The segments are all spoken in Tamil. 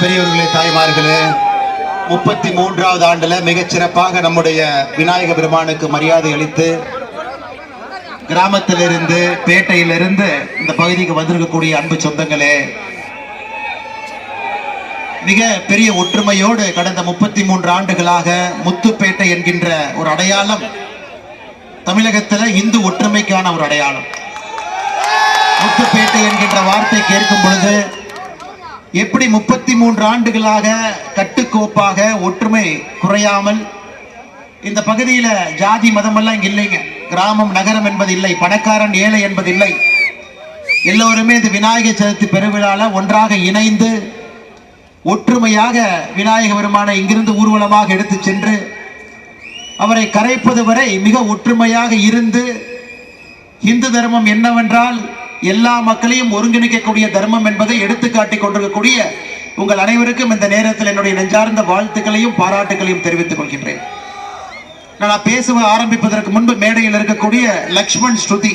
பெரியவர்களே தாய்மார்களே முப்பத்தி மூன்றாவது ஆண்டுல மிகச்சிறப்பாக நம்முடைய விநாயக பெருமானுக்கு மரியாதை அளித்து கிராமத்திலிருந்து பேட்டையிலிருந்து இந்த பகுதிக்கு வந்திருக்கக்கூடிய அன்பு சொந்தங்களே மிக பெரிய ஒற்றுமையோடு கடந்த முப்பத்தி மூன்று ஆண்டுகளாக முத்துப்பேட்டை என்கின்ற ஒரு அடையாளம் தமிழகத்தில் இந்து ஒற்றுமைக்கான ஒரு அடையாளம். முத்துப்பேட்டை என்கின்ற வார்த்தை கேட்கும் பொழுது எப்படி முப்பத்தி மூன்று ஆண்டுகளாக கட்டுக்கோப்பாக ஒற்றுமை குறையாமல் இந்த பகுதியில ஜாதி மதமெல்லாம் இங்க இல்லைங்க. கிராமம் நகரம் என்பது இல்லை. பணக்காரன் ஏழை என்பது இல்லை. எல்லோருமே இந்த விநாயகர் சதுர்த்தி பெருவிழால ஒன்றாக இணைந்து ஒற்றுமையாக விநாயக பெருமானை இங்கிருந்து ஊர்வலமாக எடுத்து சென்று அவரை கரைப்பது வரை மிக ஒற்றுமையாக இருந்து இந்து தர்மம் என்னவென்றால் எல்லா மக்களையும் ஒருங்கிணைக்கக்கூடிய தர்மம் என்பதை எடுத்து கொண்டிருக்கக்கூடிய உங்கள் அனைவருக்கும் இந்த நேரத்தில் என்னுடைய நெஞ்சார்ந்த வாழ்த்துக்களையும் பாராட்டுகளையும் தெரிவித்துக் கொள்கின்றேன். நான் பேசுவ ஆரம்பிப்பதற்கு முன்பு மேடையில் இருக்கக்கூடிய லக்ஷ்மண் ஸ்ருதி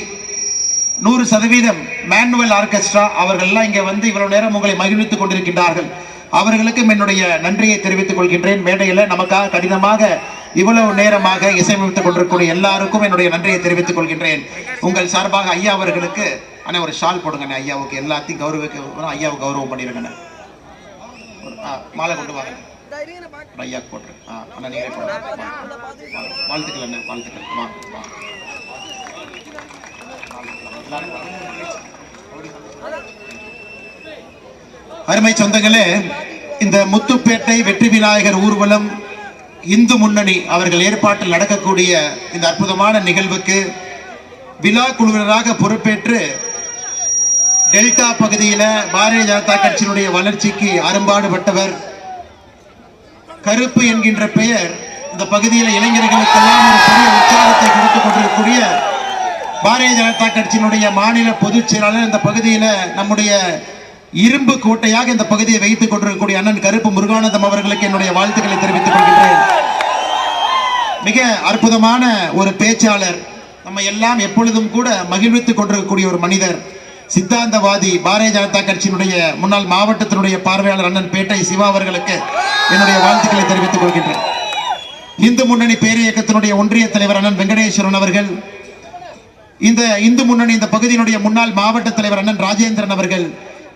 நூறு சதவீதம் மேனுவல் ஆர்கெஸ்ட்ரா அவர்கள்லாம் இங்கே வந்து இவ்வளவு நேரம் உங்களை மகிழ்வித்துக் கொண்டிருக்கின்றார்கள். அவர்களுக்கும் என்னுடைய நன்றியை தெரிவித்துக் கொள்கின்றேன். மேடையில் நமக்காக கடினமாக இவ்வளவு நேரமாக இசையமைத்துக் கொண்டிருக்கக்கூடிய எல்லாருக்கும் என்னுடைய நன்றியை தெரிவித்துக் கொள்கின்றேன். உங்கள் சார்பாக ஐயா அவர்களுக்கு அண்ணே ஒரு ஷால் போடுங்கண்ணே ஐயாவுக்கு எல்லாத்தையும் கௌரவிக்க ஐயாவுக்கு கௌரவம் பண்ணிடுங்கண்ணே ஆ, மாலை கொண்டு வாங்க. ஒரு ஐயாவுக்கு போட்டுரு. ஆ அண்ணா நீங்களே போடுங்க வா. வாழ்த்துக்கள் அண்ணா வாழ்த்துக்கள். வா வாங்க. அருமை சொந்தங்களே இந்த முத்துப்பேட்டை வெற்றி விநாயகர் ஊர்வலம் இந்து முன்னணி அவர்கள் ஏற்பாட்டில் நடக்கக்கூடிய இந்த அற்புதமான நிகழ்வுக்கு விழா குழுவினராக பொறுப்பேற்று டெல்டா பகுதியில பாரதிய ஜனதா கட்சியினுடைய வளர்ச்சிக்கு அரும்பாடுபட்டவர். கருப்பு என்கின்ற பெயர் இந்த பகுதியில் இளைஞர்களுக்கெல்லாம் ஒரு பெரிய உற்சாகத்தை கொடுத்துக் கொண்டிருக்கக்கூடிய பாரதிய ஜனதா கட்சியினுடைய மாநில பொதுச் செயலாளர் இந்த பகுதியில நம்முடைய இரும்பு கோட்டையாக இந்த பகுதியை வைத்துக் கொண்டிருக்கக்கூடிய அண்ணன் கருப்பு முருகானந்தம் அவர்களுக்கு என்னுடைய வாழ்த்துக்களை தெரிவித்துக் கொள்கின்றேன். மிக அற்புதமான ஒரு பேச்சாளர். நம்ம எல்லாம் எப்பொழுதும் கூட மகிழ்வித்துக் கொண்டிருக்கக்கூடிய ஒரு மனிதர். சித்தாந்தவாதி பாரதிய ஜனதா கட்சியினுடைய முன்னாள் மாவட்டத்தினுடைய பார்வையாளர் அண்ணன் பேட்டை சிவா அவர்களுக்கு என்னுடைய வாழ்த்துக்களை தெரிவித்துக் கொள்கின்றேன். இந்து முன்னணி பேரியக்கத்தினுடைய ஒன்றிய தலைவர் அண்ணன் வெங்கடேஸ்வரன் அவர்கள் இந்த இந்து முன்னணி இந்த பகுதியினுடைய முன்னாள் மாவட்ட தலைவர் அண்ணன் ராஜேந்திரன் அவர்கள்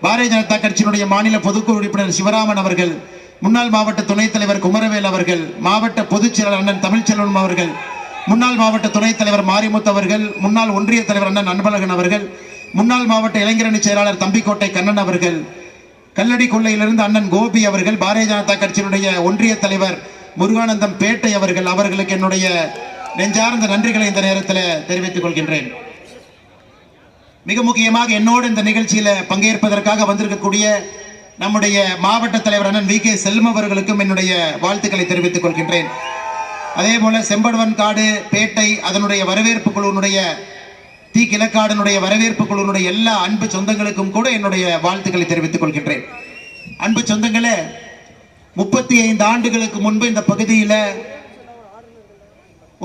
பாரதிய ஜனதா கட்சியினுடைய மாநில பொதுக்குழு உறுப்பினர் சிவராமன் அவர்கள் முன்னாள் மாவட்ட துணைத் தலைவர் குமரவேல் அவர்கள் மாவட்ட பொதுச் செயலர் அண்ணன் தமிழ்ச்செல்வன் அவர்கள் முன்னாள் மாவட்ட துணைத் தலைவர் மாரிமுத்து அவர்கள் முன்னாள் ஒன்றிய தலைவர் அண்ணன் அன்பழகன் அவர்கள் முன்னாள் மாவட்ட இளைஞரணி செயலாளர் தம்பிக்கோட்டை கண்ணன் அவர்கள் கல்லடி கொள்ளையிலிருந்து அண்ணன் கோபி அவர்கள் பாரதிய ஜனதா கட்சியினுடைய ஒன்றிய தலைவர் முருகானந்தம் பேட்டை அவர்கள் அவர்களுக்கு என்னுடைய நெஞ்சார்ந்த நன்றிகளை இந்த நேரத்தில் தெரிவித்துக் கொள்கின்றேன். மிக முக்கியமாக என்னோடு இந்த நிகழ்ச்சியில பங்கேற்பதற்காக வந்திருக்கக்கூடிய நம்முடைய மாவட்ட தலைவர் அண்ணன் வி கே செல்வம் அவர்களுக்கும் என்னுடைய வாழ்த்துக்களை தெரிவித்துக் கொள்கின்றேன். அதே போல செம்படுவன் காடு பேட்டை அதனுடைய வரவேற்பு குழுவினுடைய தி கிழக்காடனுடைய வரவேற்பு குழுவினுடைய எல்லா அன்பு சொந்தங்களுக்கும் கூட என்னுடைய வாழ்த்துக்களை தெரிவித்துக் கொள்கின்றேன். அன்பு சொந்தங்களே முப்பத்தி ஐந்து ஆண்டுகளுக்கு முன்பு இந்த பகுதியில்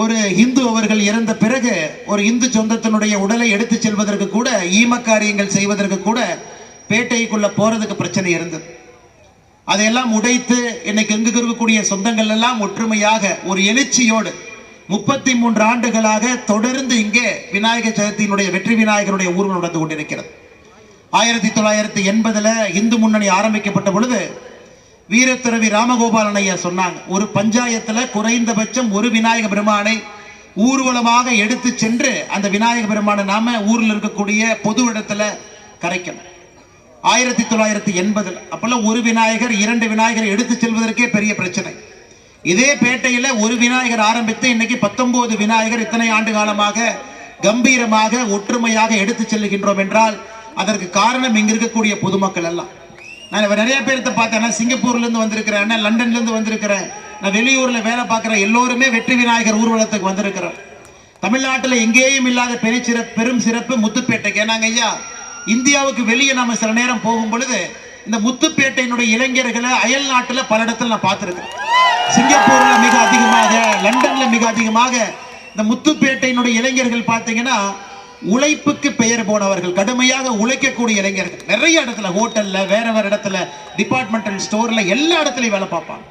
ஒரு இந்து அவர்கள் இறந்த பிறகு ஒரு இந்து சொந்தத்தினுடைய உடலை எடுத்து செல்வதற்கு கூட ஈமக்காரியங்கள் செய்வதற்கு கூட பேட்டைக்குள்ள போறதுக்கு பிரச்சனை இருந்தது. அதையெல்லாம் உடைத்து இன்னைக்கு எங்கு இருக்கக்கூடிய சொந்தங்கள் எல்லாம் ஒற்றுமையாக ஒரு எழுச்சியோடு முப்பத்தி மூன்று ஆண்டுகளாக தொடர்ந்து இங்கே விநாயகர் சதுர்த்தியினுடைய வெற்றி விநாயகருடைய ஊர்வலம் நடந்து கொண்டிருக்கிறது. ஆயிரத்தி தொள்ளாயிரத்தி எண்பதுல இந்து முன்னணி ஆரம்பிக்கப்பட்ட பொழுது வீரத்துறவி ராமகோபாலன் ஐயா சொன்னாங்க ஒரு பஞ்சாயத்துல குறைந்தபட்சம் ஒரு விநாயக பெருமானை ஊர்வலமாக எடுத்து சென்று அந்த விநாயக பெருமானை நாம ஊரில் இருக்கக்கூடிய பொது இடத்துல கரைக்கணும். ஆயிரத்தி தொள்ளாயிரத்தி எண்பதுல அப்பெல்லாம் ஒரு விநாயகர் இரண்டு விநாயகர் எடுத்து செல்வதற்கே பெரிய பிரச்சனை. இதே பேட்டையில் ஒரு விநாயகர் ஆரம்பித்து இன்னைக்கு பத்தொன்பது விநாயகர் இத்தனை ஆண்டு காலமாக கம்பீரமாக ஒற்றுமையாக எடுத்து செல்கின்றோம் என்றால் அதற்கு காரணம் இங்க இருக்கக்கூடிய பொதுமக்கள் எல்லாம். நான் நிறைய பேர்த்த பார்த்தேன். சிங்கப்பூர்ல இருந்து வந்திருக்கிறேன். லண்டன்ல இருந்து வந்திருக்கிறேன். நான் வெளியூர்ல வேலை பார்க்குறேன் எல்லோருமே வெற்றி விநாயகர் ஊர்வலத்துக்கு வந்திருக்கிறோம். தமிழ்நாட்டில் எங்கேயும் இல்லாத பெரிய சிறப்பு பெரும் சிறப்பு முத்துப்பேட்டைக்கு ஏன்னாங்க ஐயா இந்தியாவுக்கு வெளியே நம்ம சில நேரம் போகும் பொழுது இந்த முத்துப்பேட்டையினுடைய இளைஞர்களை அயல் நாட்டில் பல இடத்துல நான் பார்த்துருக்கேன். சிங்கப்பூரில் மிக அதிகமாக லண்டனில் மிக அதிகமாக இந்த முத்துப்பேட்டையினுடைய இளைஞர்கள் பார்த்தீங்கன்னா உழைப்புக்கு பெயர் போனவர்கள் கடுமையாக உழைக்கக்கூடிய இளைஞர்கள். நிறைய இடத்துல ஹோட்டலில் வேற வேற இடத்துல டிபார்ட்மெண்டல் ஸ்டோரில் எல்லா இடத்துலையும் வேலை பார்ப்பாங்க.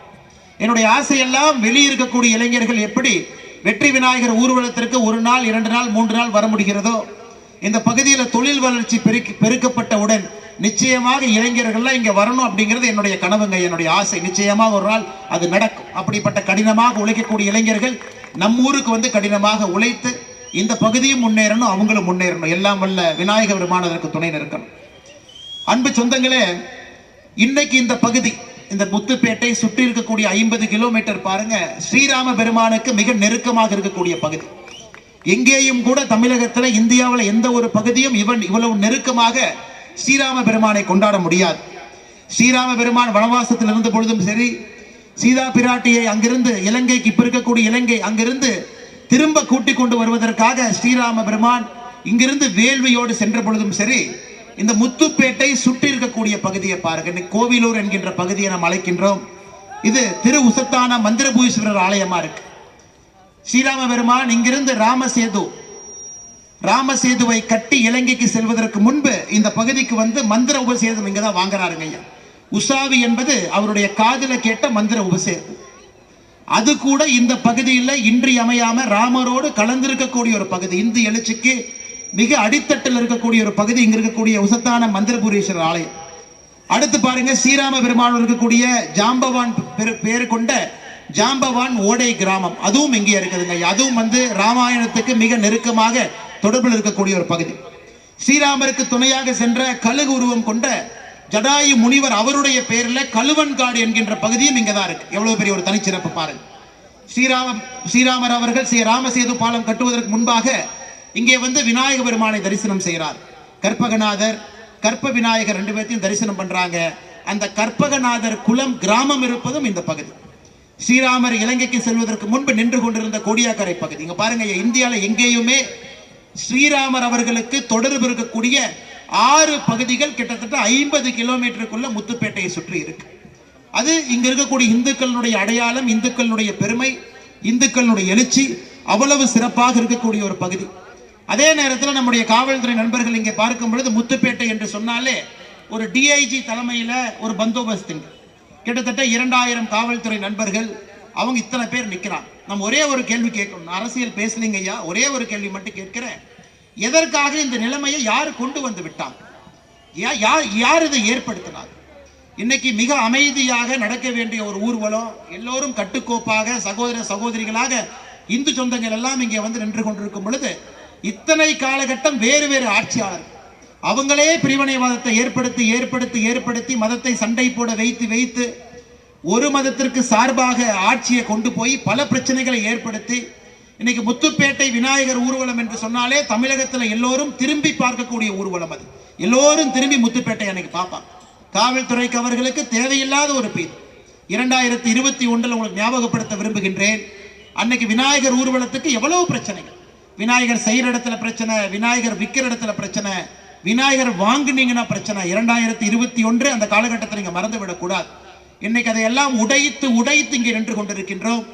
என்னுடைய ஆசையெல்லாம் வெளியே இருக்கக்கூடிய இளைஞர்கள் எப்படி வெற்றி விநாயகர் ஊர்வலத்திற்கு ஒரு நாள் இரண்டு நாள் மூன்று நாள் வர முடிகிறதோ இந்த பகுதியில் தொழில் வளர்ச்சி பெருக்கி பெருக்கப்பட்டவுடன் நிச்சயமாக இளைஞர்கள்லாம் இங்கே வரணும் அப்படிங்கிறது என்னுடைய கனவுங்க என்னுடைய ஆசை. நிச்சயமாக ஒரு நாள் அது நடக்கும். அப்படிப்பட்ட கடினமாக உழைக்கக்கூடிய இளைஞர்கள் நம் ஊருக்கு வந்து கடினமாக உழைத்து இந்த பகுதியும் முன்னேறணும் அவங்களும் முன்னேறணும். எல்லாம் வல்ல விநாயக பெருமானதற்கு துணை நிற்கணும். அன்பு சொந்தங்களே இன்னைக்கு இந்த பகுதி இந்த முத்துப்பேட்டை சுற்றி இருக்கக்கூடிய ஐம்பது கிலோமீட்டர் பாருங்க ஸ்ரீராம பெருமானுக்கு மிக நெருக்கமாக இருக்கக்கூடிய பகுதி. எங்கேயும் கூட தமிழகத்தில் இந்தியாவில் எந்த ஒரு பகுதியும் இவன் இவ்வளவு நெருக்கமாக ஸ்ரீராம பெருமானை கொண்டாட முடியாது. ஸ்ரீராம பெருமான் வனவாசத்தில் இருந்த பொழுதும் சரி சீதா பிராட்டியை அங்கிருந்து இலங்கைக்கு இப்ப இருக்கக்கூடிய இலங்கை அங்கிருந்து திரும்ப கூட்டிக் கொண்டு வருவதற்காக ஸ்ரீராம பெருமான் இங்கிருந்து வேள்வியோடு சென்ற பொழுதும் சரி இந்த முத்துப்பேட்டை சுற்றி இருக்கக்கூடிய பகுதியை பாருங்க. இன்னைக்கு கோவிலூர் என்கின்ற பகுதியை நாம் அழைக்கின்றோம். இது திரு உசத்தான மந்திரபூஷீஸ்வரர் ஆலயமா இருக்கு. ஸ்ரீராம பெருமான் இங்கிருந்து ராமசேது ராமசேதுவை கட்டி இலங்கைக்கு செல்வதற்கு முன்பு இந்த பகுதிக்கு வந்து மந்திர உபசேதம் இங்கே தான் வாங்குறாருங்க ஐயா. உசாவி என்பது அவருடைய காதுல கேட்ட மந்திர உபசேதம். அது கூட இந்த பகுதியில் இன்றியமையாம ராமரோடு கலந்திருக்கக்கூடிய ஒரு பகுதி. இந்து எழுச்சிக்கு மிக அடித்தட்டில் இருக்கக்கூடிய ஒரு பகுதி. இங்க இருக்கக்கூடிய உசத்தான மந்திரபுரீஸ்வரர் ஆலயம். அடுத்து பாருங்க ஸ்ரீராம பெருமாள் இருக்கக்கூடிய ஜாம்பவான் பெரு- பேரு கொண்ட ஜாம்பவான் ஓடை கிராமம். அதுவும் இங்கே இருக்குதுங்க அதுவும் வந்து ராமாயணத்துக்கு மிக நெருக்கமாக தொடர்பில் இருக்கக்கூடிய ஒரு பகுதி. ஸ்ரீராமருக்கு துணையாக சென்ற கழுகு உருவம் கொண்ட ஜடாயு முனிவர் அவருடைய பெயரில் கழுவன்காடு என்கின்ற பகுதியும் இங்கே தான் இருக்கு. எவ்வளவு பெரிய ஒரு தனிச்சிறப்பு பாருங்க. ஸ்ரீராம ஸ்ரீராமர் அவர்கள் ஸ்ரீ ராமசேது பாலம் கட்டுவதற்கு முன்பாக இங்கே வந்து விநாயக பெருமானை தரிசனம் செய்கிறார். கற்பகநாதர் கற்ப விநாயகர் ரெண்டு பேர்த்தையும் தரிசனம் பண்றாங்க. அந்த கற்பகநாதர் குலம் கிராமம் இருப்பதும் இந்த பகுதி. ஸ்ரீராமர் இலங்கைக்கு செல்வதற்கு முன்பு நின்று கொண்டிருந்த கோடியாக்கரை பகுதி. இங்க பாருங்க இந்தியாவில் எங்கேயுமே ஸ்ரீராமர் அவர்களுக்கு தொடர்பு இருக்கக்கூடிய ஆறு பகுதிகள் கிட்டத்தட்ட ஐம்பது கிலோமீட்டருக்குள்ள முத்துப்பேட்டையை சுற்றி இருக்கு. அது இங்க இருக்கக்கூடிய இந்துக்களுடைய அடையாளம் இந்துக்களுடைய பெருமை இந்துக்களுடைய எழுச்சி அவ்வளவு சிறப்பாக இருக்கக்கூடிய ஒரு பகுதி. அதே நேரத்தில் நம்முடைய காவல்துறை நண்பர்கள் இங்கே பார்க்கும் பொழுது முத்துப்பேட்டை என்று சொன்னாலே ஒரு டிஐஜி தலைமையில் ஒரு பந்தோபஸ்துங்க கிட்டத்தட்ட இரண்டாயிரம் காவல்துறை நண்பர்கள் அவங்க இத்தனை பேர் நிற்கிறான் நம்ம ஒரே ஒரு கேள்வி கேட்கணும். அரசியல் பேசலீங்க ஐயா ஒரே ஒரு கேள்வி மட்டும் கேட்கிறேன். எதற்காக இந்த நிலைமையை யார் கொண்டு வந்து விட்டாங்க? யார் யார் இதை ஏற்படுத்தினார் இன்னைக்கு மிக அமைதியாக நடக்க வேண்டிய ஒரு ஊர்வலம் எல்லோரும் கட்டுக்கோப்பாக சகோதர சகோதரிகளாக இந்து சொந்தங்கள் எல்லாம் இங்கே வந்து நின்று கொண்டிருக்கும் பொழுது இத்தனை காலகட்டம் வேறு வேறு ஆட்சியாளர் அவங்களே பிரிவினைவாதத்தை ஏற்படுத்தி ஏற்படுத்தி ஏற்படுத்தி மதத்தை சண்டை போட வைத்து வைத்து ஒரு மதத்திற்கு சார்பாக ஆட்சியை கொண்டு போய் பல பிரச்சனைகளை ஏற்படுத்தி இன்னைக்கு முத்துப்பேட்டை விநாயகர் ஊர்வலம் என்று சொன்னாலே தமிழகத்தில் எல்லோரும் திரும்பி பார்க்கக்கூடிய ஊர்வலம் அது. எல்லோரும் திரும்பி முத்துப்பேட்டை அன்னைக்கு பார்ப்பாங்க. காவல்துறைக்கு அவர்களுக்கு தேவையில்லாத ஒரு பீர் இரண்டாயிரத்தி இருபத்தி ஒன்றில் உங்களுக்கு ஞாபகப்படுத்த விரும்புகின்றேன். அன்னைக்கு விநாயகர் ஊர்வலத்துக்கு எவ்வளவு பிரச்சனைகள். விநாயகர் செய்கிற இடத்துல பிரச்சனை விநாயகர் விற்கிற இடத்துல பிரச்சனை விநாயகர் வாங்குனீங்கன்னா பிரச்சனை. இரண்டாயிரத்தி இருபத்தி ஒன்று அந்த காலகட்டத்தில் நீங்கள் மறந்து விடக்கூடாது இன்னைக்கு அதையெல்லாம் உடைத்து உடைத்து இங்கே நின்று கொண்டிருக்கின்றோம்.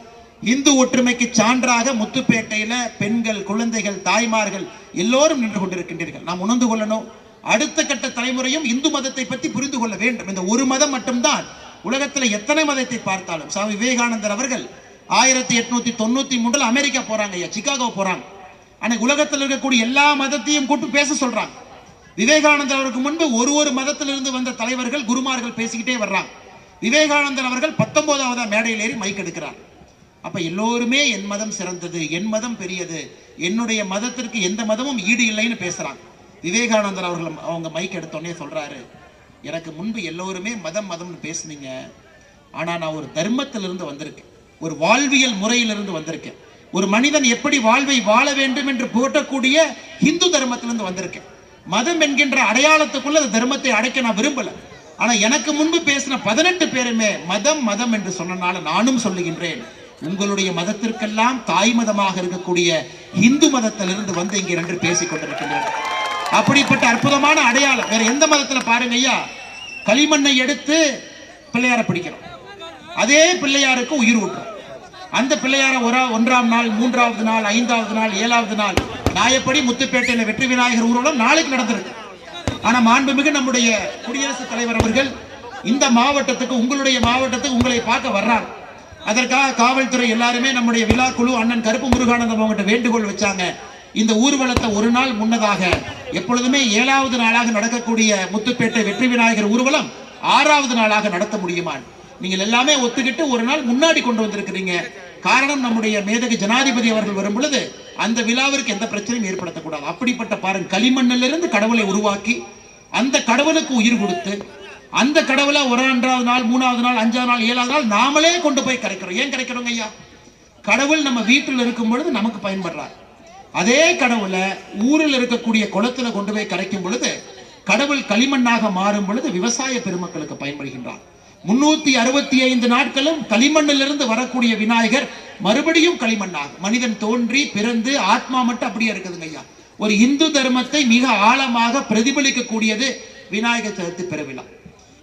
இந்து ஒற்றுமைக்கு சான்றாக முத்துப்பேட்டையில பெண்கள் குழந்தைகள் தாய்மார்கள் எல்லோரும் நின்று கொண்டிருக்கின்றீர்கள். நாம் உணர்ந்து கொள்ளணும். அடுத்த கட்ட தலைமுறையும் இந்து மதத்தை பற்றி புரிந்து கொள்ள வேண்டும். இந்த ஒரு மதம் மட்டும்தான். உலகத்தில் எத்தனை மதத்தை பார்த்தாலும். சுவாமி விவேகானந்தர் அவர்கள் ஆயிரத்தி எட்நூத்தி தொண்ணூத்தி மூன்றுல அமெரிக்கா போறாங்க ஐயா சிகாகோ போறாங்க. ஆனால் உலகத்தில் இருக்கக்கூடிய எல்லா மதத்தையும் கூப்பிட்டு பேச சொல்றாங்க. விவேகானந்தர் அவருக்கு முன்பு ஒரு ஒரு மதத்திலிருந்து வந்த தலைவர்கள் குருமார்கள் பேசிக்கிட்டே வர்றாங்க. விவேகானந்தர் அவர்கள் பத்தொன்பதாவது மேடையில் ஏறி மைக் எடுக்கிறார். அப்ப எல்லோருமே என் மதம் சிறந்தது என் மதம் பெரியது என்னுடைய மதத்திற்கு எந்த மதமும் ஈடு இல்லைன்னு பேசுறாங்க. விவேகானந்தர் அவர்கள் அவங்க மைக் எடுத்தோடனே சொல்றாரு எனக்கு முன்பு எல்லோருமே மதம் மதம்னு பேசுனீங்க ஆனா நான் ஒரு தர்மத்திலிருந்து வந்திருக்கேன் ஒரு வாழ்வியல் முறையிலிருந்து வந்திருக்கேன். ஒரு மனிதன் எப்படி வாழ்வை வாழ வேண்டும் என்று போட்டக்கூடிய இந்து தர்மத்திலிருந்து வந்திருக்கேன். மதம் என்கின்ற அடையாளத்துக்குள்ள அந்த தர்மத்தை அடைக்க நான் விரும்பலை. ஆனா எனக்கு முன்பு பேசின பதினெட்டு பேருமே மதம் மதம் என்று சொன்னனால நானும் சொல்லுகின்றேன். உங்களுடைய மதத்திற்கெல்லாம் தாய் மதமாக இருக்கக்கூடிய இந்து மதத்திலிருந்து வந்து இங்கே ரெண்டு பேசிக் கொண்டிருக்கின்றனர். அப்படிப்பட்ட அற்புதமான அடையாளம். வேற எந்த மதத்துல பாருங்க ஐயா? களிமண்ணை எடுத்து பிள்ளையார பிடிக்கிறோம் அதே பிள்ளையாருக்கு உயிர் ஊட்டுறோம். அந்த பிள்ளையார ஒரு ஒன்றாம் நாள் மூன்றாவது நாள் ஐந்தாவது நாள் ஏழாவது நாள் நாயப்படி முத்துப்பேட்டையில வெற்றி விநாயகர் ஊர்வலம் நாளைக்கு நடந்திருக்கு. ஆனா மாண்புமிகு நம்முடைய குடியரசுத் தலைவர் அவர்கள் இந்த மாவட்டத்துக்கு உங்களுடைய மாவட்டத்துக்கு உங்களை பார்க்க வர்றாங்க அதற்காக காவல்துறை எல்லாருமே நம்முடைய விழா குழு அண்ணன் கருப்பு முருகானந்தம் அவங்ககிட்ட வேண்டுகோள் வச்சாங்க. இந்த ஊர்வலத்தை ஒரு நாள் முன்னதாக எப்பொழுதுமே ஏழாவது நாளாக நடக்கக்கூடிய முத்துப்பேட்டை வெற்றி விநாயகர் ஊர்வலம் ஆறாவது நாளாக நடத்த முடியுமா நீங்கள் எல்லாமே ஒத்துக்கிட்டு ஒரு நாள் முன்னாடி கொண்டு வந்திருக்கிறீங்க. காரணம் நம்முடைய மேதகு ஜனாதிபதி அவர்கள் வரும் பொழுது அந்த விழாவிற்கு எந்த பிரச்சனையும் ஏற்படுத்தக்கூடாது. அப்படிப்பட்ட பாருங்க களிமண்ணிலிருந்து கடவுளை உருவாக்கி அந்த கடவுளுக்கு உயிர் கொடுத்து அந்த கடவுளை ஒரு அன்றாவது நாள் மூணாவது நாள் அஞ்சாவது நாள் ஏழாவது நாள் நாமளே கொண்டு போய் கரைக்கிறோம் ஏன் கரைக்கிறோங்க ஐயா? கடவுள் நம்ம வீட்டில் இருக்கும் பொழுது நமக்கு பயன்படுறார். அதே கடவுளை ஊரில் இருக்கக்கூடிய குளத்துல கொண்டு போய் கரைக்கும் பொழுது கடவுள் களிமண்ணாக மாறும் பொழுது விவசாய பெருமக்களுக்கு பயன்படுகின்றார். முன்னூத்தி அறுபத்தி ஐந்து நாட்களும் களிமண்ணிலிருந்து வரக்கூடிய விநாயகர் மறுபடியும் களிமண்ணாக மனிதன் தோன்றி பிறந்து ஆத்மா மட்டும் அப்படியே இருக்குதுங்க ஐயா. ஒரு இந்து தர்மத்தை மிக ஆழமாக பிரதிபலிக்கக்கூடியது விநாயகர் சதுர்த்தி பெருவிழா.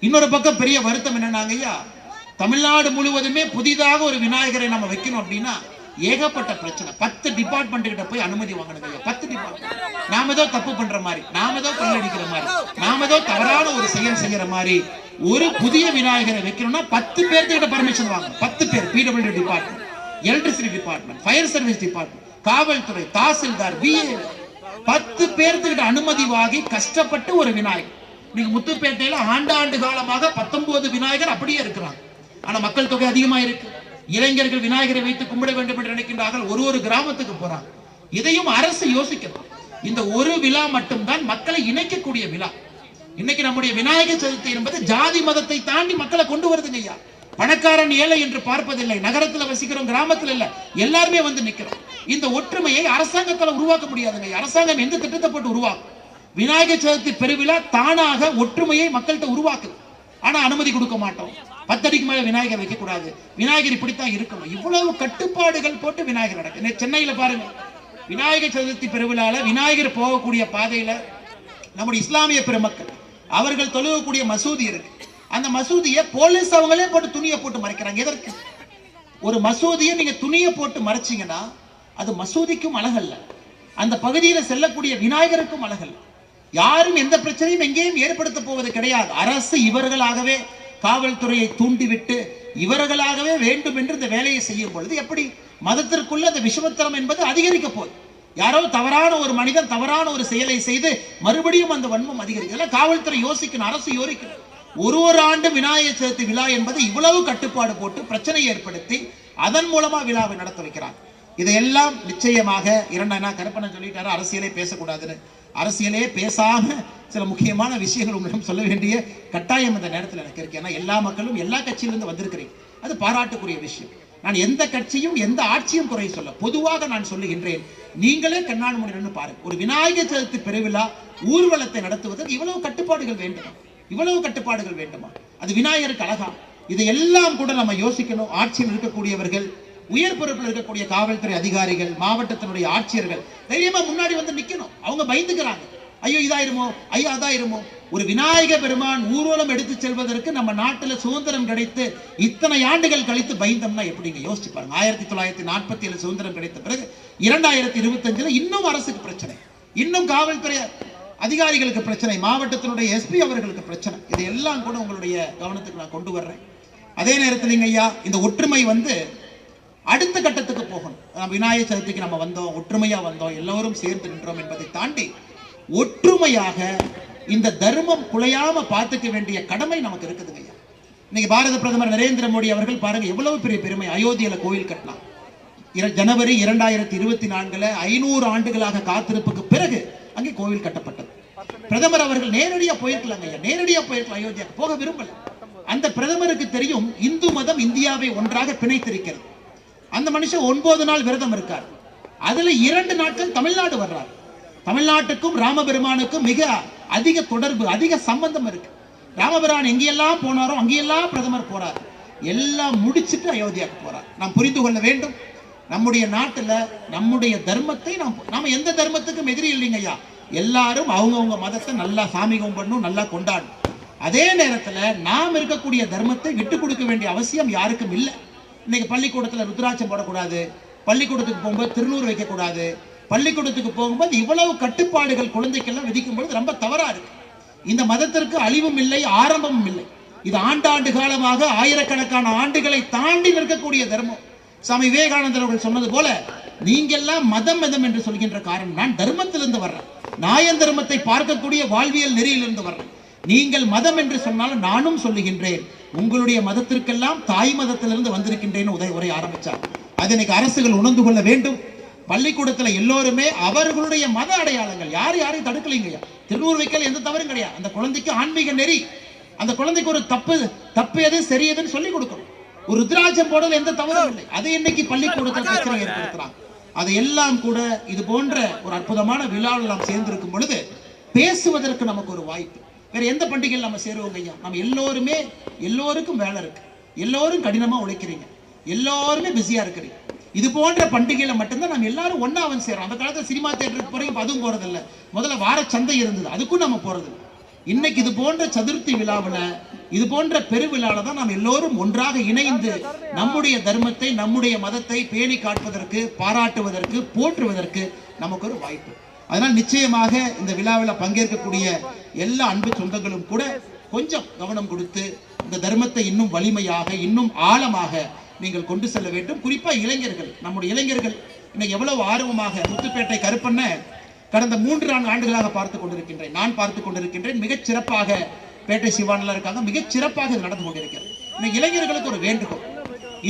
இன்னொரு பக்கம் பெரிய வருத்தம் என்னன்னாங்க ஐயா தமிழ்நாடு முழுவதுமே புதிதாக ஒரு விநாயகரை நம்ம வைக்கணும் அப்படின்னா ஏகப்பட்ட பிரச்சனை. பத்து டிபார்ட்மெண்ட் கிட்ட போய் அனுமதி வாங்கணுங்க ஐயா பத்து டிபார்ட்மெண்ட் நாம ஏதோ தப்பு பண்ற மாதிரி நாம ஏதோ கொள்ளடிக்கிற மாதிரி நாம ஏதோ தவறான ஒரு செயல் செய்யற மாதிரி ஒரு புதிய விநாயகரை வைக்கணும்னா பத்து பேர்த்துக்கிட்ட பர்மிஷன் வாங்கணும். பத்து பேர் PWD department electricity department fire service department காவல்துறை தாசில்தார் பிஏ பத்து பேர்த்துக்கிட்ட அனுமதி வாங்கி கஷ்டப்பட்டு ஒரு விநாயகர். இன்னைக்கு முத்துப்பேட்டையில ஆண்டாண்டு காலமாக பத்தொன்பது விநாயகர் அப்படியே இருக்கிறாங்க. ஆனா மக்கள் தொகை அதிகமா இருக்கு. இளைஞர்கள் விநாயகரை வைத்து கும்பிட வேண்டும் என்று நினைக்கின்றார்கள். ஒரு ஒரு கிராமத்துக்கு போறாங்க. இதையும் அரசு யோசிக்கணும். இந்த ஒரு விழா மட்டும்தான் மக்களை இணைக்கக்கூடிய விழா. இன்னைக்கு நம்முடைய விநாயகர் சதுர்த்தி என்பது ஜாதி மதத்தை தாண்டி மக்களை கொண்டு வருதுங்க ஐயா. பணக்காரன் ஏழை என்று பார்ப்பதில்லை. நகரத்துல வசிக்கிறோம் கிராமத்துல இல்ல. எல்லாருமே வந்து நிற்கிறோம் இந்த ஒற்றுமையை அரசாங்கத்தால் உருவாக்க முடியாதுங்க. அரசாங்கம் எந்த திட்டத்தை போட்டு உருவாக்கும்? விநாயகர் சதுர்த்தி பெருவிழா தானாக ஒற்றுமையை மக்கள்கிட்ட உருவாக்குது. ஆனா அனுமதி கொடுக்க மாட்டோம். பத்தடிக்கு மேல விநாயகர் வைக்க கூடாது விநாயகர் இப்படித்தான் இருக்கணும். இவ்வளவு கட்டுப்பாடுகள் போட்டு விநாயகர் நடக்கு சென்னையில பாருங்க. விநாயகர் சதுர்த்தி பெருவிழால விநாயகர் போகக்கூடிய பாதையில நம்முடைய இஸ்லாமிய பெருமக்கள் அவர்கள் தொழுகக்கூடிய மசூதி இருக்கு. அந்த மசூதியை போலீஸ் அவங்களே போட்டு துணியை போட்டு மறைக்கிறாங்க. எதற்கு? ஒரு மசூதியை நீங்க துணியை போட்டு மறைச்சீங்கன்னா அது மசூதிக்கும் அழகல்ல. அந்த பகுதியில செல்லக்கூடிய விநாயகருக்கும் அழகல்ல. யாரும் எந்த பிரச்சனையும் எங்கேயும் ஏற்படுத்த போவது கிடையாது. அரசு இவர்களாகவே காவல்துறையை தூண்டிவிட்டு இவர்களாகவே வேண்டும் என்று இந்த வேலையை செய்யும் பொழுது எப்படி? மதத்திற்குள்ள அந்த விஷமத்தனம் என்பது அதிகரிக்க போகுது. யாரோ தவறான ஒரு மனிதன் தவறான ஒரு செயலை செய்து மறுபடியும் அந்த வன்மம் அதிகரிக்கும் காவல்துறை யோசிக்கணும் அரசு யோசிக்கணும். ஒரு ஒரு ஆண்டு விநாயகர் சதுர்த்தி விழா என்பது இவ்வளவு கட்டுப்பாடு போட்டு பிரச்சனை ஏற்படுத்தி அதன் மூலமா விழாவை நடத்த வைக்கிறார். இதையெல்லாம் நிச்சயமாக இரண்டா கருப்பண்ணன் சொல்லிட்டாரு அரசியலே பேசக்கூடாதுன்னு. அரசியலே பேசாம சில முக்கியமான விஷயங்கள் உங்களிடம் சொல்ல வேண்டிய கட்டாயம் இந்த நேரத்தில் எனக்கு இருக்கு. ஏன்னா எல்லா மக்களும் எல்லா கட்சியிலிருந்து வந்திருக்கிறீங்க. அது பாராட்டுக்குரிய விஷயம். நான் எந்த கட்சியும் எந்த ஆட்சியும் குறை சொல்ல பொதுவாக நான் சொல்லுகின்றேன் நீங்களே கண்ணாடி முடி பாருங்க. ஒரு விநாயகர் சதுர்த்தி பெருவிழா ஊர்வலத்தை நடத்துவதற்கு இவ்வளவு கட்டுப்பாடுகள் வேண்டும். இவ்வளவு கட்டுப்பாடுகள் வேண்டுமா? அது விநாயகருக்கு அழகா. இதையெல்லாம் கூட நம்ம யோசிக்கணும். ஆட்சியில் இருக்கக்கூடியவர்கள் உயர் பொறுப்பில் இருக்கக்கூடிய காவல்துறை அதிகாரிகள் மாவட்டத்தினுடைய ஆட்சியர்கள் தைரியமா முன்னாடி வந்து நிக்கணும். அவங்க பயந்துக்கிறாங்க. ஐயோ இதாயிருமோ? ஐயோ அதாயிருமோ? ஒரு விநாயக பெருமான் ஊர்வலம் எடுத்து செல்வதற்கு நம்ம நாட்டில் சுதந்திரம் கிடைத்து இத்தனை ஆண்டுகள் கழித்து பயந்தோம்னா எப்படிங்க யோசிச்சு பாருங்க. ஆயிரத்தி தொள்ளாயிரத்தி நாற்பத்தி ஏழு சுதந்திரம் கிடைத்த பிறகு இரண்டாயிரத்தி இருபத்தஞ்சுல இன்னும் அரசுக்கு பிரச்சனை. இன்னும் காவல்துறை அதிகாரிகளுக்கு பிரச்சனை மாவட்டத்தினுடைய எஸ்பி அவர்களுக்கு பிரச்சனை. இதையெல்லாம் கூட உங்களுடைய கவனத்துக்கு நான் கொண்டு வர்றேன். அதே நேரத்தில் ஐயா இந்த ஒற்றுமை வந்து அடுத்த கட்டத்துக்கு போகணும். விநாயகர் சதுர்த்திக்கு நம்ம வந்தோம் ஒற்றுமையா வந்தோம் எல்லோரும் சேர்ந்து நின்றோம் என்பதை தாண்டி ஒற்றுமையாக இந்த தர்மம் குலையாம பார்த்துக்க வேண்டிய கடமை நமக்கு இருக்குதுங்க ஐயா. இன்னைக்கு பாரத பிரதமர் நரேந்திர மோடி அவர்கள் பாருங்க எவ்வளவு பெரிய பெருமை. அயோத்தியில கோவில் கட்டலாம். இர- ஜனவரி இரண்டாயிரத்தி இருபத்தி நான்குல ஐநூறு ஆண்டுகளாக காத்திருப்புக்கு பிறகு அங்கே கோவில் கட்டப்பட்டது. பிரதமர் அவர்கள் நேரடியா போயிருக்கலாங்க ஐயா நேரடியா போயிருக்கலாம் அயோத்தியா போக விரும்பல. அந்த பிரதமருக்கு தெரியும் இந்து மதம் இந்தியாவை ஒன்றாக பிணைத்திருக்கிறது. அந்த மனுஷன் ஒன்பது நாள் விரதம் இருக்கார். அதுல இரண்டு நாட்கள் தமிழ்நாடு வர்றார். தமிழ்நாட்டுக்கும் ராமபெருமானுக்கும் மிக அதிக தொடர்பு அதிக சம்பந்தம் இருக்கு. ராமபெருமான் எங்கெல்லாம் போனாரோ அங்கெல்லாம் பிரதமர் போறார். எல்லாம் முடிச்சுட்டு அயோத்தியாவுக்கு போறார். நாம் புரிந்து கொள்ள வேண்டும். நம்முடைய நாட்டுல நம்முடைய தர்மத்தை நாம் நாம எந்த தர்மத்துக்கும் எதிரி இல்லைங்க ஐயா. எல்லாரும் அவங்கவுங்க மதத்தை நல்லா சாமி கும்பிடணும் நல்லா கொண்டாடணும். அதே நேரத்தில் நாம் இருக்கக்கூடிய தர்மத்தை விட்டு கொடுக்க வேண்டிய அவசியம் யாருக்கும் இல்லை. இன்னைக்கு பள்ளிக்கூடத்தில் ருத்ராட்சம் போடக்கூடாது பள்ளிக்கூடத்துக்கு போகும்போது திருநூறு வைக்கக்கூடாது பள்ளிக்கூடத்துக்கு போகும்போது இவ்வளவு கட்டுப்பாடுகள் குழந்தைக்கெல்லாம் விதிக்கும் பொழுது ரொம்ப தவறா இருக்கு. இந்த மதத்திற்கு அழிவும் இல்லை ஆரம்பமும் இல்லை. இது ஆண்டாண்டு காலமாக ஆயிரக்கணக்கான ஆண்டுகளை தாண்டி நிற்கக்கூடிய தர்மம். சுவாமி விவேகானந்தர் அவர்கள் சொன்னது போல நீங்கெல்லாம் மதம் மதம் என்று சொல்கின்ற காரணம் நான் தர்மத்திலிருந்து வர்றேன். நாயன் தர்மத்தை பார்க்கக்கூடிய வாழ்வியல் நெறியிலிருந்து வர்றேன். நீங்கள் மதம் என்று சொன்னாலும் நானும் சொல்லுகின்றேன். உங்களுடைய மதத்திற்கெல்லாம் தாய் மதத்திலிருந்து வந்திருக்கின்றேன்னு உதய உரை ஆரம்பித்தார் அது இன்னைக்கு அரசுகள் உணர்ந்து கொள்ள வேண்டும். பள்ளிக்கூடத்துல எல்லோருமே அவர்களுடைய மத அடையாளங்கள். யார் யாரையும் தடுக்கலைங்கய்யா திருநூறு வைக்கல எந்த தவறும் கிடையாது. அந்த குழந்தைக்கு ஆன்மீக நெறி. அந்த குழந்தைக்கு ஒரு தப்பு தப்பு எது சரி எதுன்னு சொல்லி கொடுக்கணும். ஒரு ருத்ராஜம் போடல எந்த தவறும் இல்லை. அதை இன்னைக்கு பள்ளிக்கூடத்தில் பிரச்சனை ஏற்படுத்துறாங்க. அதையெல்லாம் கூட இது போன்ற ஒரு அற்புதமான விழாவில் நாம் சேர்ந்திருக்கும் பொழுது பேசுவதற்கு நமக்கு ஒரு வாய்ப்பு. வேற எந்த பண்டிகையில் நம்ம சேருவோங்க ஐயா? நம்ம எல்லோருமே எல்லோருக்கும் வேலை இருக்கு. எல்லோரும் கடினமா உழைக்கிறீங்க. எல்லோருமே பிஸியா இருக்கிறீங்க. இது போன்ற பண்டிகையில மட்டும்தான் நம்ம எல்லாரும் ஒண்ணா வந்து சேரும் அந்த காலத்துல சினிமா தேட்டருக்கு போறீங்க அதுவும் போறது முதல்ல வார சந்தை இருந்தது. அதுக்கும் நம்ம போறது இன்னைக்கு இது போன்ற சதுர்த்தி விழாவில் இது போன்ற பெருவிழால தான் நாம் எல்லோரும் ஒன்றாக இணைந்து நம்முடைய தர்மத்தை நம்முடைய மதத்தை பேணி காட்டுவதற்கு பாராட்டுவதற்கு போற்றுவதற்கு நமக்கு ஒரு வாய்ப்பு. அதனால் நிச்சயமாக இந்த விழாவில் பங்கேற்கக்கூடிய எல்லா அன்பு சொந்தங்களும் கூட கொஞ்சம் கவனம் கொடுத்து இந்த தர்மத்தை இன்னும் வலிமையாக இன்னும் ஆழமாக நீங்கள் கொண்டு செல்ல வேண்டும். குறிப்பாக இளைஞர்கள் நம்முடைய இளைஞர்கள் இன்னைக்கு எவ்வளவு ஆர்வமாக முத்துப்பேட்டை கருப்பண்ண கடந்த மூன்று நான்கு ஆண்டுகளாக பார்த்து கொண்டிருக்கின்றேன். நான் பார்த்து கொண்டிருக்கின்றேன். மிகச் சிறப்பாக பேட்டை சிவானில் இருக்காங்க. மிக சிறப்பாக இது நடந்து கொண்டிருக்கிறது. இன்னைக்கு இளைஞர்களுக்கு ஒரு வேண்டுகோள்.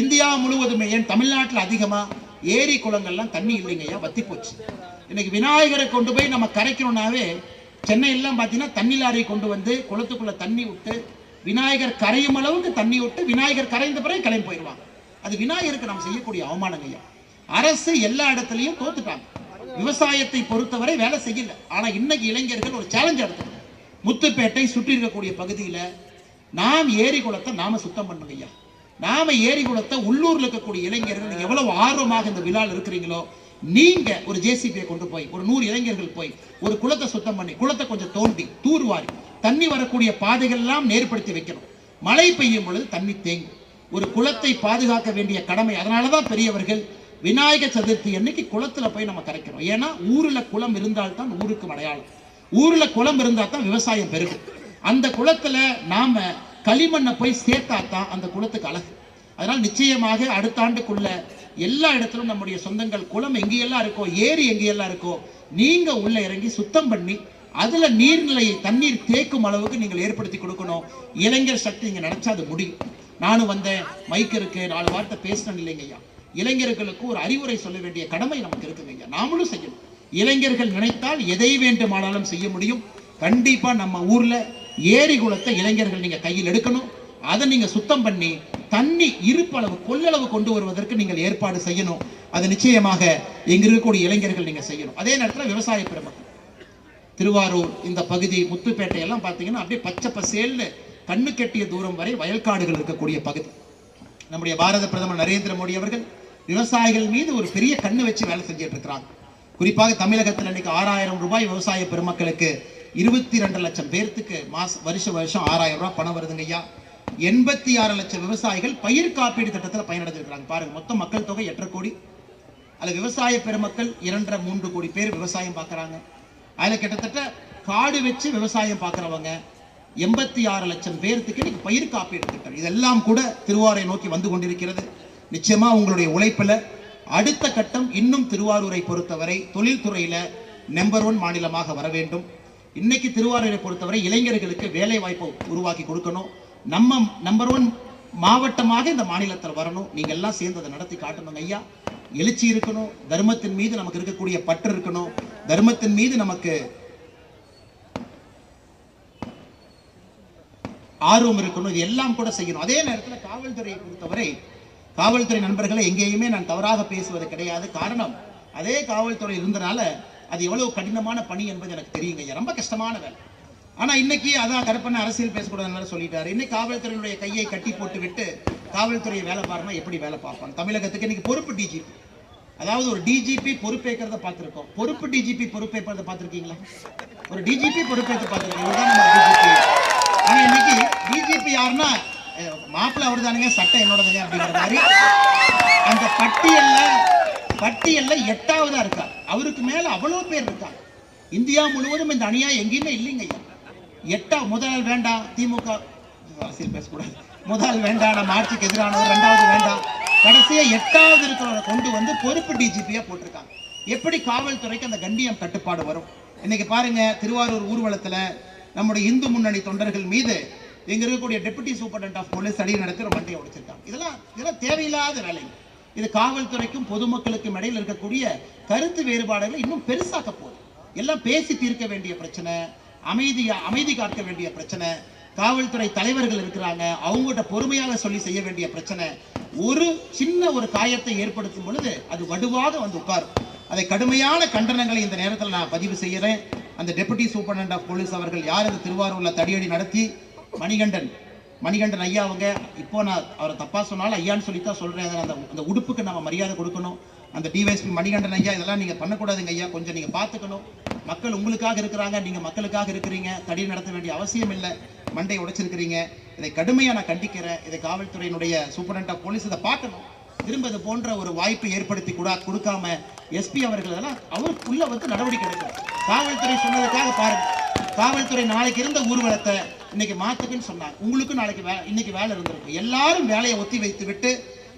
இந்தியா முழுவதுமே ஏன் தமிழ்நாட்டில் அதிகமா ஏரி குளங்கள்லாம் தண்ணி இல்லைங்கய்யா வத்தி போச்சு. இன்னைக்கு விநாயகரை கொண்டு போய் நம்ம கரைக்கணும்னாவே சென்னையெல்லாம் பார்த்தீங்கன்னா தண்ணி லாரி கொண்டு வந்து குளத்துக்குள்ள தண்ணி விட்டு விநாயகர் கரையும் அளவுக்கு தண்ணி விட்டு விநாயகர் கரைந்த பிறகு கிளம்பி போயிடுவாங்க. அது விநாயகருக்கு நம்ம செய்யக்கூடிய அவமானங்க ஐயா. அரசு எல்லா இடத்துலையும் தோத்துட்டாங்க. விவசாயத்தை பொறுத்தவரை வேலை செய்யல. ஆனா இன்னைக்கு இளைஞர்கள் ஒரு சேலஞ்ச் எடுத்துக்கணும் முத்துப்பேட்டை சுற்றி இருக்கக்கூடிய பகுதியில் நாம் ஏரி குளத்தை நாம சுத்தம் பண்ணணும் ஐயா. நாம ஏரி குளத்தை உள்ளூர்ல இருக்கக்கூடிய இளைஞர்கள் எவ்வளவு ஆர்வமாக இந்த விழாவில் இருக்கிறீங்களோ நீங்க ஒரு ஜேசிபியை கொண்டு போய் ஒரு நூறு இளைஞர்கள் போய் ஒரு குளத்தை சுத்தம் பண்ணி குளத்தை கொஞ்சம் தோண்டி தூர்வாரி தண்ணி வரக்கூடிய பாதைகள் எல்லாம் நேர்படுத்தி வைக்கணும். மழை பெய்யும் பொழுது தண்ணி தேங்கும். ஒரு குளத்தை பாதுகாக்க வேண்டிய கடமை அதனாலதான் பெரியவர்கள் விநாயகர் சதுர்த்தி அன்னைக்கு குளத்துல போய் நம்ம கரைக்கிறோம். ஏன்னா ஊர்ல குளம் இருந்தால்தான் ஊருக்கு அடையாளம் ஊர்ல குளம் இருந்தா தான் விவசாயம் பெருகும். அந்த குளத்துல நாம களிமண்ணை போய் சேர்த்தா தான் அந்த குளத்துக்கு அழகு. அதனால் நிச்சயமாக அடுத்த ஆண்டுக்குள்ள எல்லா இடத்திலும் நம்முடைய சொந்தங்கள் குளம் எங்கேயெல்லாம் இருக்கோ ஏரி எங்கேயெல்லாம் இருக்கோ நீங்க உள்ள இறங்கி சுத்தம் பண்ணி அதுல நீர்நிலையை தண்ணீர் தேக்கும் அளவுக்கு நீங்கள் ஏற்படுத்தி கொடுக்கணும். இளைஞர் சக்தி இங்க நினைச்சா அது முடியும். நானும் வந்தேன் மைக் இருக்கு நாலு வார்த்தை பேசினேன் இல்லைங்கய்யா இளைஞர்களுக்கு ஒரு அறிவுரை சொல்ல வேண்டிய கடமை நமக்கு இருக்குங்க நாமளும் செய்யணும். இளைஞர்கள் நினைத்தால் எதை வேண்டுமானாலும் செய்ய முடியும். கண்டிப்பா நம்ம ஊர்ல ஏரி குளத்தை இளைஞர்கள் நீங்க கையில் எடுக்கணும். அதை நீங்க சுத்தம் பண்ணி தண்ணி இருப்பளவு கொள்ளளவு கொண்டு வருவதற்கு நீங்கள் ஏற்பாடு செய்யணும். அது நிச்சயமாக இங்க இருக்கக்கூடிய இளைஞர்கள் நீங்க செய்யணும். அதே நேரத்தில் விவசாய பெருமக்கள். திருவாரூர் இந்த பகுதி முத்துப்பேட்டை எல்லாம் பார்த்தீங்கன்னா அப்படியே பச்சை பசேல்னு கண்ணு கெட்டிய தூரம் வரை வயல்காடுகள் இருக்கக்கூடிய பகுதி. நம்முடைய பாரத பிரதமர் நரேந்திர மோடி அவர்கள் விவசாயிகள் மீது ஒரு பெரிய கண்ணு வச்சு வேலை செஞ்சுட்டு இருக்கிறாங்க. குறிப்பாக தமிழகத்தில் இன்னைக்கு ஆறாயிரம் ரூபாய் விவசாய பெருமக்களுக்கு இருபத்தி ரெண்டு லட்சம் பேர்த்துக்கு மாச வருஷ வருஷம் ஆறாயிரம் ரூபாய் பணம் வருதுங்க ஐயா. எண்பத்தி ஆறு லட்சம் விவசாயிகள் பயிர் காப்பீடு திட்டத்தில் பயனடைஞ்சிருக்கிறாங்க. பாருங்க மொத்த மக்கள் தொகை எட்டரை கோடி. அதில் விவசாய பெருமக்கள் இரண்டரை மூன்று கோடி பேர் விவசாயம் பார்க்குறாங்க. அதில் கிட்டத்தட்ட காடு வச்சு விவசாயம் பார்க்குறவங்க எண்பத்தி ஆறு லட்சம் பேர்த்துக்கு இன்னைக்கு பயிர் காப்பீடு திட்டம். இதெல்லாம் கூட திருவாரூரை நோக்கி வந்து கொண்டிருக்கிறது. நிச்சயமாக உங்களுடைய உழைப்பில் அடுத்த கட்டம் இன்னும் திருவாரூரை பொறுத்தவரை தொழில்துறையில நம்பர் ஒன் மாநிலமாக வர வேண்டும். இன்னைக்கு திருவாரூரை பொறுத்தவரை இளைஞர்களுக்கு வேலை வாய்ப்பை உருவாக்கி கொடுக்கணும். நம்ம நம்பர் ஒன் மாவட்டமாக இந்த மாநிலத்தில் வரணும். நீங்க எல்லாம் சேர்ந்து அதை நடத்தி காட்டணும் ஐயா. எழுச்சி இருக்கணும். தர்மத்தின் மீது நமக்கு இருக்கக்கூடிய பற்று இருக்கணும். தர்மத்தின் மீது நமக்கு ஆர்வம் இருக்கணும். இது எல்லாம் கூட செய்யணும். அதே நேரத்தில் காவல்துறையை பொறுத்தவரை காவல்துறை நண்பர்களை எங்கேயுமே நான் தவறாக பேசுவது கிடையாது. காரணம் அதே காவல்துறை இருந்தனால அது எவ்வளவு கடினமான பணி என்பது எனக்கு தெரியுங்க ரொம்ப கஷ்டமான வேலை. ஆனா இன்னைக்கு அதான் கருப்பண்ண அரசியல் பேசக்கூடாதுன்னு சொல்லிட்டாரு. இன்னைக்கு காவல்துறையினுடைய கையை கட்டி போட்டு விட்டு காவல்துறையை வேலை பாருன்னா எப்படி வேலை பார்ப்பாங்க? தமிழகத்துக்கு இன்னைக்கு பொறுப்பு டிஜிபி அதாவது ஒரு டிஜிபி பொறுப்பேற்கிறத பார்த்துருக்கோம். பொறுப்பு டிஜிபி பொறுப்பேற்பதை பார்த்துருக்கீங்களா? ஒரு டிஜிபி பொறுப்பேற்று பார்த்துருக்கீங்க டிஜிபி ஆனா இன்னைக்கு டிஜிபி யாருன்னா மாப்பிள்ளை அவர் தானுங்க சட்டம் என்னோடதுங்க அப்படிங்கிற மாதிரி. அந்த பட்டியல்ல பட்டியல்ல எட்டாவதா இருக்கார் அவருக்கு மேல அவ்வளவு பேர் இருக்காங்க. இந்தியா முழுவதும் இந்த அணியா எங்கேயுமே இல்லைங்க. எட்டா முதல் வேண்டாம் திமுக அரசியல் பேசக்கூடாது. முதல் வேண்டாம் நம்ம ஆட்சிக்கு எதிரானவர் ரெண்டாவது வேண்டாம் கடைசியா எட்டாவது இருக்கிறவரை கொண்டு வந்து பொறுப்பு டிஜிபியா போட்டிருக்காங்க. எப்படி காவல்துறைக்கு அந்த கண்டியம் கட்டுப்பாடு வரும்? இன்னைக்கு பாருங்க திருவாரூர் ஊர்வலத்துல நம்முடைய இந்து முன்னணி தொண்டர்கள் மீது இங்க இருக்கக்கூடிய டெபுட்டி சூப்பர்டென்ட் ஆஃப் போலீஸ் அடி நடத்தி வண்டியை உடைச்சிருக்காங்க இதெல்லாம் இதெல்லாம் தேவையில்லாத வேலை. இது காவல்துறைக்கும் பொதுமக்களுக்கும் இடையில் இருக்கக்கூடிய கருத்து வேறுபாடுகளை இன்னும் பெருசாக்க போகுது. எல்லாம் பேசி தீர்க்க வேண்டிய பிரச்சனை அமைதியா அமைதி காக்க வேண்டிய பிரச்சனை காவல்துறை தலைவர்கள் இருக்கிறாங்க அவங்ககிட்ட பொறுமையாக சொல்லி செய்ய வேண்டிய பிரச்சனை. ஒரு சின்ன ஒரு காயத்தை ஏற்படுத்தும் பொழுது அது வடுவாக வந்து உட்காரும். அதை கடுமையான கண்டனங்களை இந்த நேரத்தில் நான் பதிவு செய்கிறேன் அந்த டெபுட்டி சூப்பரண்ட் ஆஃப் போலீஸ் அவர்கள் யார் இந்த திருவாரூர்ல தடியடி நடத்தி மணிகண்டன். மணிகண்டன் ஐயா அவங்க இப்போ நான் அவரை தப்பா சொன்னாலும் ஐயான்னு சொல்லி தான் சொல்றேன் அந்த அந்த உடுப்புக்கு நம்ம மரியாதை கொடுக்கணும். அந்த டிவைஎஸ்பி மணிகண்டன் ஐயா இதெல்லாம் நீங்க பண்ணக்கூடாதுங்க ஐயா. கொஞ்சம் நீங்க பார்த்துக்கணும். மக்கள் உங்களுக்காக இருக்கிறாங்க. நீங்க மக்களுக்காக இருக்கிறீங்க. தடி நடத்த வேண்டிய அவசியம் இல்லை. மண்டை உடைச்சிருக்கிறீங்க. இதை கடுமையா நான் கண்டிக்கிறேன். இதை காவல்துறையினுடைய சூப்பரண்ட் ஆஃப் போலீஸ் இதை பார்க்கணும். திரும்ப இது போன்ற ஒரு வாய்ப்பை ஏற்படுத்தி கூட கொடுக்காம எஸ்பி அவர்கள் அதெல்லாம் அவருக்குள்ள வந்து நடவடிக்கை எடுக்கும் காவல்துறை சொன்னதுக்காக பாருங்க. காவல்துறை நாளைக்கு இருந்த ஊர்வலத்தை இன்னைக்கு மாத்துக்குன்னு சொன்னாங்க. உங்களுக்கு நாளைக்கு வே இன்னைக்கு வேலை இருந்திருக்கும் எல்லாரும் வேலையை ஒத்தி வைத்து விட்டு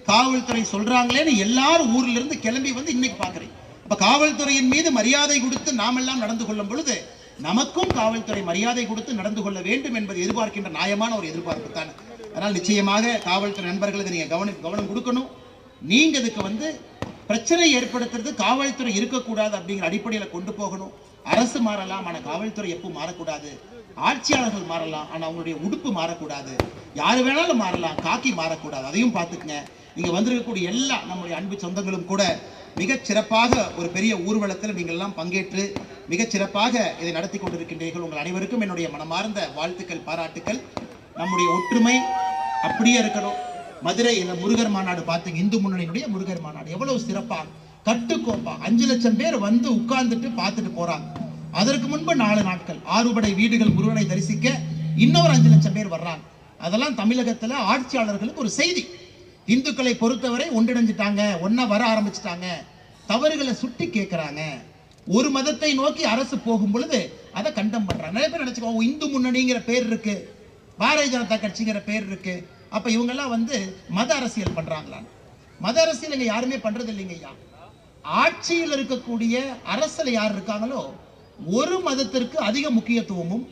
காவல்துறை சொல்றாங்களேன்னு எல்லாரும் ஊர்ல இருந்து கிளம்பி வந்து இன்னைக்கு பாக்குறீங்க. அப்ப காவல்துறையின் மீது மரியாதை கொடுத்து நாமெல்லாம் நடந்து கொள்ளும் பொழுது நமக்கும் காவல்துறை மரியாதை கொடுத்து நடந்து கொள்ள வேண்டும் என்பதை எதிர்பார்க்கின்ற நியாயமான ஒரு எதிர்பார்ப்பு தானே. அதனால் நிச்சயமாக காவல்துறை நண்பர்கள் இதை நீங்க கவனம் கவனம் கொடுக்கணும். நீங்க இதுக்கு வந்து பிரச்சனை ஏற்படுத்துறது காவல்துறை இருக்கக்கூடாது அப்படிங்கிற அடிப்படையில் கொண்டு போகணும். அரசு மாறலாம் ஆனால் காவல்துறை எப்போ மாறக்கூடாது. ஆட்சியாளர்கள் மாறலாம் ஆனால் அவங்களுடைய உடுப்பு மாறக்கூடாது. யார் வேணாலும் மாறலாம் காக்கி மாறக்கூடாது. அதையும் பார்த்துக்குங்க. இங்கே வந்திருக்கக்கூடிய எல்லா நம்முடைய அன்பு சொந்தங்களும் கூட மிகச் சிறப்பாக ஒரு பெரிய ஊர்வலத்தில் நீங்கள் எல்லாம் பங்கேற்று மிகச் சிறப்பாக இதை நடத்தி கொண்டிருக்கின்றீர்கள். உங்கள் அனைவருக்கும் என்னுடைய மனமார்ந்த வாழ்த்துக்கள் பாராட்டுக்கள். நம்முடைய ஒற்றுமை அப்படியே இருக்கணும். மதுரை இந்த முருகர் மாநாடு பார்த்தீங்க. இந்து முன்னணியினுடைய முருகர் மாநாடு. எவ்வளவு சிறப்பாக கட்டுக்கோப்பா. அஞ்சு லட்சம் பேர் வந்து உட்கார்ந்துட்டு பார்த்துட்டு போறாங்க. அதற்கு முன்பு நாலு நாட்கள். ஆறுபடை வீடுகள் முருகனை தரிசிக்க இன்னொரு அஞ்சு லட்சம் பேர் வர்றாங்க. அதெல்லாம் தமிழகத்தில் ஆட்சியாளர்களுக்கு ஒரு செய்தி. இந்துக்களை பொறுத்தவரை ஒன்றிணைஞ்சிட்டாங்க ஒன்னா வர ஆரம்பிச்சிட்டாங்க. தவறுகளை சுட்டி கேட்குறாங்க ஒரு மதத்தை நோக்கி அரசு போகும் பொழுது அதை கண்டம் பண்றாங்க. நிறைய பேர் நினைச்சுக்கோ இந்து முன்னணிங்கிற பேர் இருக்கு. பாரதிய ஜனதா கட்சிங்கிற பேர் இருக்கு. அப்ப இவங்கெல்லாம் வந்து மத அரசியல் பண்றாங்களான்னு மத அரசியல் இங்க யாருமே பண்றது இல்லைங்க ஐயா. ஆட்சியில் இருக்கக்கூடிய அரசில் யார் இருக்காங்களோ ஒரு மதத்திற்கு அதிக முக்கியத்துவமும்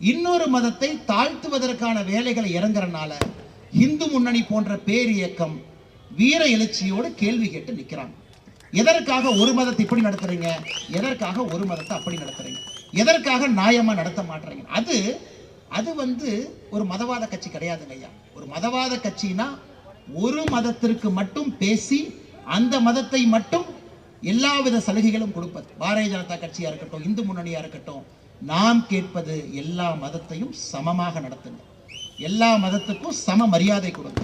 இன்னொரு மதத்தை தாழ்த்துவதற்கான வேலைகளை இறங்குறனால இந்து முன்னணி போன்ற பேர் இயக்கம் வீர எழுச்சியோடு கேள்வி கேட்டு நிற்கிறாங்க எதற்காக ஒரு மதத்தை இப்படி நடத்துறீங்க? எதற்காக ஒரு மதத்தை அப்படி நடத்துறீங்க? எதற்காக நியாயமா நடத்த மாட்டுறீங்க அது அது வந்து ஒரு மதவாத கட்சி கிடையாதுங்க ஐயா. ஒரு மதவாத கட்சினா ஒரு மதத்திற்கு மட்டும் பேசி அந்த மதத்தை மட்டும் எல்லாவித சலுகைகளும் கொடுப்பது. பாரதிய ஜனதா கட்சியாக இருக்கட்டும் இந்து முன்னணியாக இருக்கட்டும் நாம் கேட்பது எல்லா மதத்தையும் சமமாக நடத்துங்க. எல்லா மதத்துக்கும் சம மரியாதை கொடுங்க.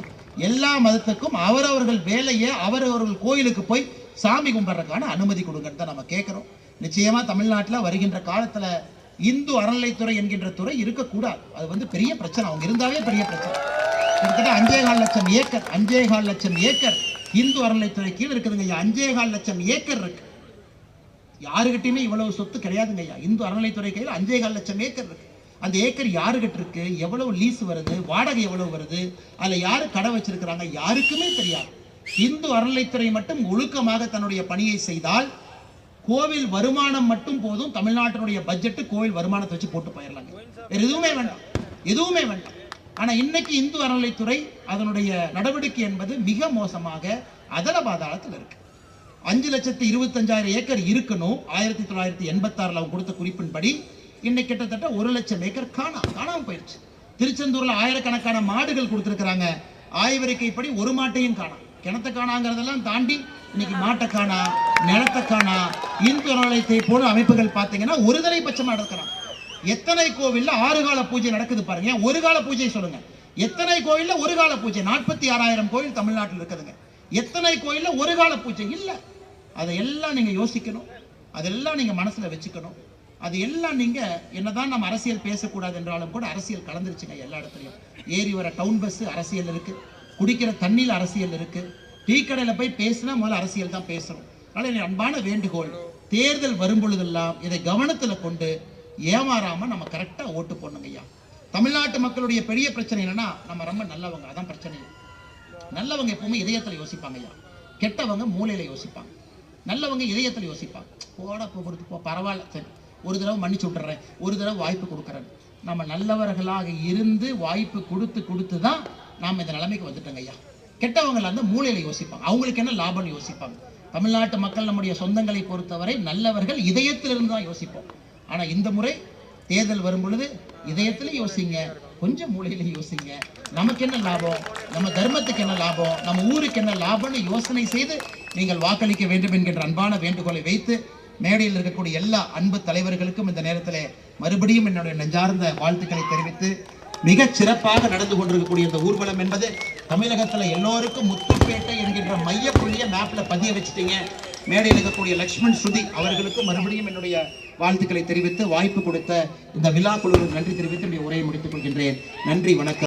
எல்லா மதத்துக்கும் அவரவர்கள் வேலையை அவரவர்கள் கோயிலுக்கு போய் சாமி கும்பிட்றதுக்கான அனுமதி கொடுங்கன்னு தான் நம்ம கேட்குறோம். நிச்சயமாக தமிழ்நாட்டில் வருகின்ற காலத்தில் இந்து அறநிலைத்துறை என்கின்ற துறை இருக்கக்கூடாது. அது வந்து பெரிய பிரச்சனை. அவங்க இருந்தாவே பெரிய பிரச்சனை. கிட்டத்தட்ட அஞ்சே கால் லட்சம் ஏக்கர் அஞ்சே கால் லட்சம் ஏக்கர் இந்து அறநிலைத்துறை கீழே இருக்குதுங்க ஐயா. அஞ்சே கால் லட்சம் ஏக்கர் இருக்கு. யாருகிட்டயுமே இவ்வளவு சொத்து கிடையாதுங்க ஐயா. இந்து அறநிலைத்துறை கையில் அஞ்சே கால் லட்சம் ஏக்கர் இருக்கு. அந்த ஏக்கர் யாருகிட்ட இருக்கு? எவ்வளவு லீஸ் வருது? வாடகை எவ்வளவு வருது? அதுல யாரு கடை வச்சிருக்கிறாங்க? யாருக்குமே தெரியாது. இந்து அறநிலைத்துறை மட்டும் ஒழுக்கமாக தன்னுடைய பணியை செய்தால் கோவில் வருமானம் மட்டும் போதும். தமிழ்நாட்டினுடைய பட்ஜெட்டு கோவில் வருமானத்தை வச்சு போட்டு போயிடலாங்க வேற எதுவுமே வேண்டாம். எதுவுமே வேண்டாம். ஆனா இன்னைக்கு இந்து அறநிலைத்துறை அதனுடைய நடவடிக்கை என்பது மிக மோசமாக அதல பாதாளத்தில் இருக்கு. அஞ்சு லட்சத்தி இருபத்தஞ்சாயிரம் ஏக்கர் இருக்கணும். ஆயிரத்தி தொள்ளாயிரத்தி எண்பத்தாறுல அவங்க கொடுத்த குறிப்பின்படி இன்னைக்கு கிட்டத்தட்ட ஒரு லட்சம் ஏக்கர் காணா காணாம போயிடுச்சு திருச்செந்தூர்ல ஆயிரக்கணக்கான மாடுகள் கொடுத்துருக்குறாங்க. ஆய்வறிக்கைப்படி ஒரு மாட்டையும் காணாம் கிணத்த காணாங்கிறதெல்லாம் தாண்டி இன்னைக்கு மாட்டை காணா நிலத்தை காணா இந்து அறநிலையத்தை போல அமைப்புகள் பார்த்தீங்கன்னா ஒரு பட்சமாக நடக்கிறாங்க எத்தனை கோவில்ல ஆறு கால பூஜை நடக்குது பாருங்க. ஒரு கால பூஜை சொல்லுங்க. எத்தனை கோயில்ல ஒரு கால பூஜை? நாற்பத்தி ஆறாயிரம் கோயில் தமிழ்நாட்டில் இருக்குதுங்க. எத்தனை கோயில்ல ஒரு கால பூஜை? இல்ல. அதை எல்லாம் நீங்க யோசிக்கணும். அதெல்லாம் நீங்க மனசுல வச்சுக்கணும். அது எல்லாம் நீங்க என்னதான் நம்ம அரசியல் பேசக்கூடாது என்றாலும் கூட அரசியல் கலந்துருச்சுங்க எல்லா இடத்துலையும். ஏறி வர டவுன் பஸ் அரசியல் இருக்கு. குடிக்கிற தண்ணியில் அரசியல் இருக்கு. டீ கடையில் போய் பேசினா முதல்ல அரசியல் தான் பேசணும். அதனால என் அன்பான வேண்டுகோள் தேர்தல் வரும் பொழுதெல்லாம் இதை கவனத்தில் கொண்டு ஏமாறாமல் நம்ம கரெக்டாக ஓட்டு போடணுங்க ஐயா. தமிழ்நாட்டு மக்களுடைய பெரிய பிரச்சனை என்னன்னா நம்ம ரொம்ப நல்லவங்க. அதான் பிரச்சனை. நல்லவங்க எப்பவுமே இதயத்தில் யோசிப்பாங்க ஐயா. கெட்டவங்க மூலையில் யோசிப்பாங்க. நல்லவங்க இதயத்தில் யோசிப்பாங்க. போட போகிறது போ பரவாயில்ல. சரி ஒரு தடவை மன்னிச்சு விட்டுறேன். ஒரு தடவை வாய்ப்பு கொடுக்குறேன். நம்ம நல்லவர்களாக இருந்து வாய்ப்பு கொடுத்து கொடுத்து தான் நாம் இந்த நிலைமைக்கு வந்துட்டோங்க ஐயா. கெட்டவங்களை அந்த மூலையில் யோசிப்பாங்க. அவங்களுக்கு என்ன லாபம்னு யோசிப்பாங்க. தமிழ்நாட்டு மக்கள் நம்முடைய சொந்தங்களை பொறுத்தவரை நல்லவர்கள் இதயத்திலிருந்து தான் யோசிப்போம். ஆனால் இந்த முறை தேர்தல் வரும் பொழுது யோசிங்க கொஞ்சம் மூளையில யோசிங்க. நமக்கு என்ன லாபம்? நம்ம தர்மத்துக்கு என்ன லாபம்? நம்ம ஊருக்கு என்ன லாபம்னு யோசனை செய்து நீங்கள் வாக்களிக்க வேண்டும் என்கின்ற அன்பான வேண்டுகோளை வைத்து மேடையில் இருக்கக்கூடிய எல்லா அன்பு தலைவர்களுக்கும் இந்த நேரத்தில் மறுபடியும் என்னுடைய நெஞ்சார்ந்த வாழ்த்துக்களை தெரிவித்து மிகச் சிறப்பாக நடந்து கொண்டிருக்கக்கூடிய இந்த ஊர்வலம் என்பது தமிழகத்தில் எல்லோருக்கும் முத்துப்பேட்டை என்கின்ற மைய புள்ளிய மேப்பில் பதிய வச்சுட்டீங்க. மேடையில் இருக்கக்கூடிய லக்ஷ்மண் ஸ்ருதி அவர்களுக்கும் மறுபடியும் என்னுடைய வாழ்த்துக்களை தெரிவித்து வாய்ப்பு கொடுத்த இந்த விழா குழுவுக்கு நன்றி தெரிவித்து என்னுடைய உரையை முடித்துக் கொள்கின்றேன். நன்றி வணக்கம்.